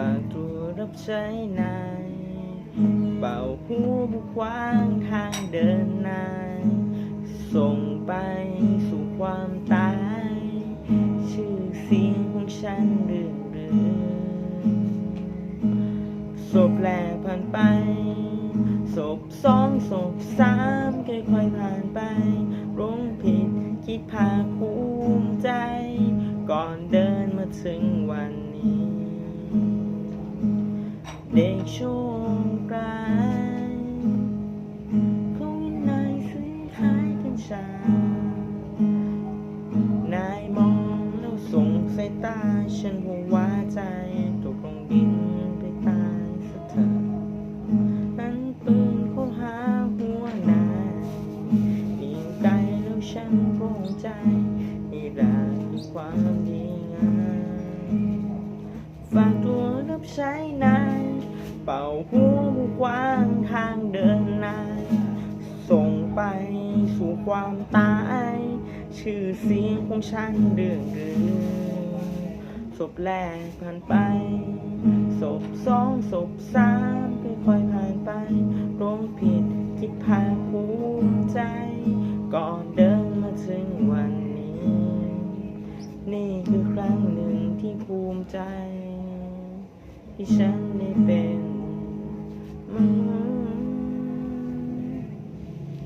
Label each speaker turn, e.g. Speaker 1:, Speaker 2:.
Speaker 1: ฝากตัวรับใช้นายเป่าหัวบุกขวางทางเดินนาย ส่งไปสู่ความตาย ชื่อเสียงของฉันเรื่องเรืองศพแรกผ่านไปศพสองศพสามค่อยๆผ่านไปร้งผิดคิดภาคภูมิใจ ก่อนเดินมาถึงวันนี้ เด็กช่วงปลายของวินัยซื้อขายกัญชานายมองแล้วส่งสายตา ฉันหัวใจตกลงดินไปตายสักเถอะนั้นปืนเขาหาหัวนายยิงไกลแล้วฉันโปร่งใจนี่แหละคือความดี เป่าหัวมุกว้างทางเดินนายส่งไปสู่ความตาย ชื่อเสียงของฉันเรื่องเรือศพแรกผ่านไปศพสองศพสามค่อยๆผ่านไปร้องผิดคิดภาภูมิใจ ก่อนเดินมาถึงวันนี้ นี่คือครั้งหนึ่งที่ภูมิใจ ที่ฉันได้เป็น